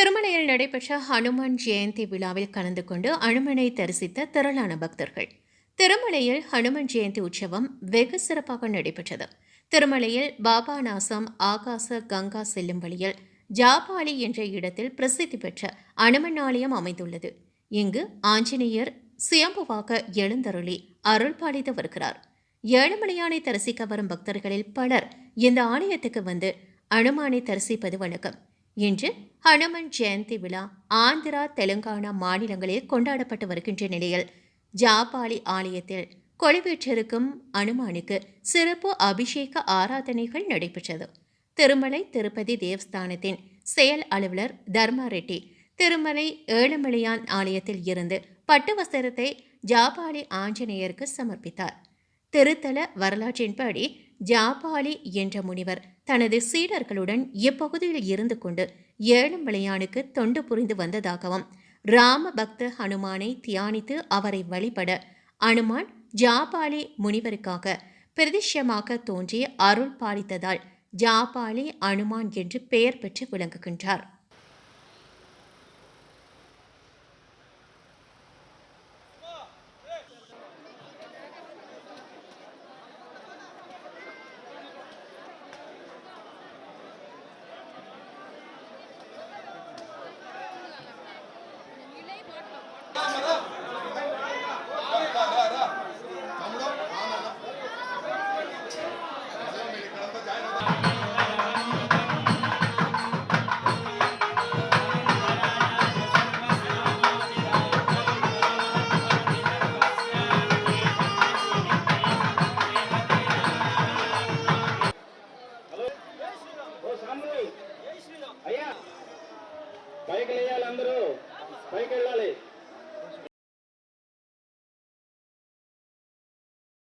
திருமலையில் நடைபெற்ற ஹனுமான் ஜெயந்தி விழாவில் கலந்து கொண்டு அனுமனை தரிசித்த திரளான பக்தர்கள். திருமலையில் ஹனுமன் ஜெயந்தி உற்சவம் வெகு சிறப்பாக நடைபெற்றது. திருமலையில் பாபாநாசம் ஆகாச கங்கா செல்லும் வழியில் ஜாபாலி என்ற இடத்தில் பிரசித்தி பெற்ற அனுமன் ஆலயம் அமைந்துள்ளது. இங்கு ஆஞ்சநேயர் சுயம்புவாக எழுந்தருளி அருள் பாலித்து வருகிறார். ஏழுமலையானை தரிசிக்க வரும் பக்தர்களில் பலர் இந்த ஆலயத்துக்கு வந்து அனுமானை தரிசிப்பது வழக்கம். இன்று ஹனுமன் ஜெயந்தி விழா ஆந்திரா தெலுங்கானா மாநிலங்களில் கொண்டாடப்பட்டு வருகின்ற நிலையில் ஜாபாலி ஆலயத்தில் கொடிவேற்றிருக்கும் அனுமானுக்கு சிறப்பு அபிஷேக ஆராதனைகள் நடைபெற்றது. திருமலை திருப்பதி தேவஸ்தானத்தின் செயல் அலுவலர் தர்மா ரெட்டி திருமலை ஏழுமலையான் ஆலயத்தில் இருந்து பட்டு வஸ்திரத்தை ஜாபாலி ஆஞ்சநேயருக்கு சமர்ப்பித்தார். திருத்தல வரலாற்றின்படி ஜாபாலி என்ற முனிவர் தனது சீடர்களுடன் இப்பகுதியில் இருந்து கொண்டு ஏழும் விளையானுக்கு தொண்டு புரிந்து வந்ததாகவும் ராம பக்த ஹனுமானை தியானித்து அவரை வழிபட அனுமான் ஜாபாலி முனிவருக்காக பிரதிஷ்யமாக தோன்றி அருள் பாலித்ததால் ஜாபாலி அனுமான் என்று பெயர் பெற்று விளங்குகின்றார். అయ్యా. పైకి లేయాలి అందరూ. పైకి వెళ్ళాలి